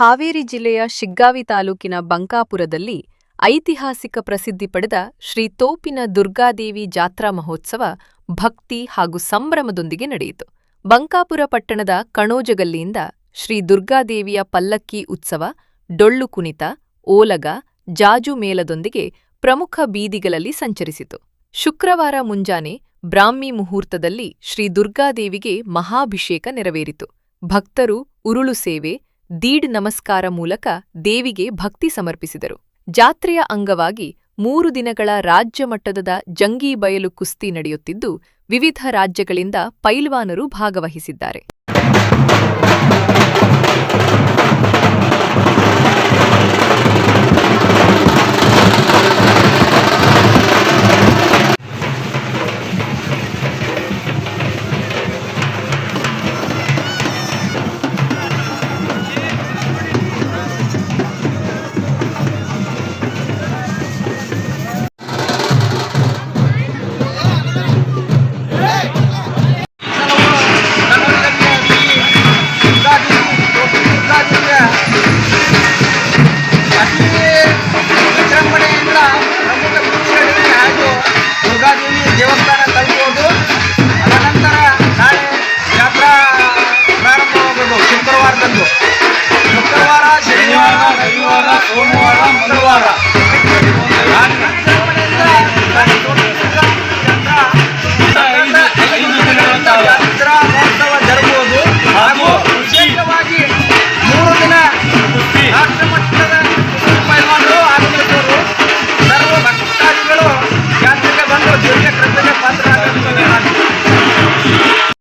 ಹಾವೇರಿ ಜಿಲ್ಲೆಯ ಶಿಗ್ಗಾವಿ ತಾಲೂಕಿನ ಬಂಕಾಪುರದಲ್ಲಿ ಐತಿಹಾಸಿಕ ಪ್ರಸಿದ್ಧಿ ಪಡೆದ ಶ್ರೀ ತೋಪಿನ ದುರ್ಗಾದೇವಿ ಜಾತ್ರಾ ಮಹೋತ್ಸವ ಭಕ್ತಿ ಹಾಗೂ ಸಂಭ್ರಮದೊಂದಿಗೆ ನಡೆಯಿತು. ಬಂಕಾಪುರ ಪಟ್ಟಣದ ಕಣೋಜಗಲ್ಲಿಯಿಂದ ಶ್ರೀ ದುರ್ಗಾದೇವಿಯ ಪಲ್ಲಕ್ಕಿ ಉತ್ಸವ, ಡೊಳ್ಳು ಕುಣಿತ, ಓಲಗ, ಜಾಜು ಮೇಳದೊಂದಿಗೆ ಪ್ರಮುಖ ಬೀದಿಗಳಲ್ಲಿ ಸಂಚರಿಸಿತು. ಶುಕ್ರವಾರ ಮುಂಜಾನೆ ಬ್ರಾಹ್ಮಿ ಮುಹೂರ್ತದಲ್ಲಿ ಶ್ರೀ ದುರ್ಗಾದೇವಿಗೆ ಮಹಾಭಿಷೇಕ ನೆರವೇರಿತು. ಭಕ್ತರು, ಉರುಳು ಸೇವೆ ದೀಡ್ ನಮಸ್ಕಾರ ಮೂಲಕ ದೇವಿಗೆ ಭಕ್ತಿ ಸಮರ್ಪಿಸಿದರು. ಜಾತ್ರೆಯ ಅಂಗವಾಗಿ ಮೂರು ದಿನಗಳ ರಾಜ್ಯ ಮಟ್ಟದ ಜಂಗೀ ಬಯಲು ಕುಸ್ತಿ ನಡೆಯುತ್ತಿದ್ದು, ವಿವಿಧ ರಾಜ್ಯಗಳಿಂದ ಪೈಲ್ವಾನರು ಭಾಗವಹಿಸಿದ್ದಾರೆ.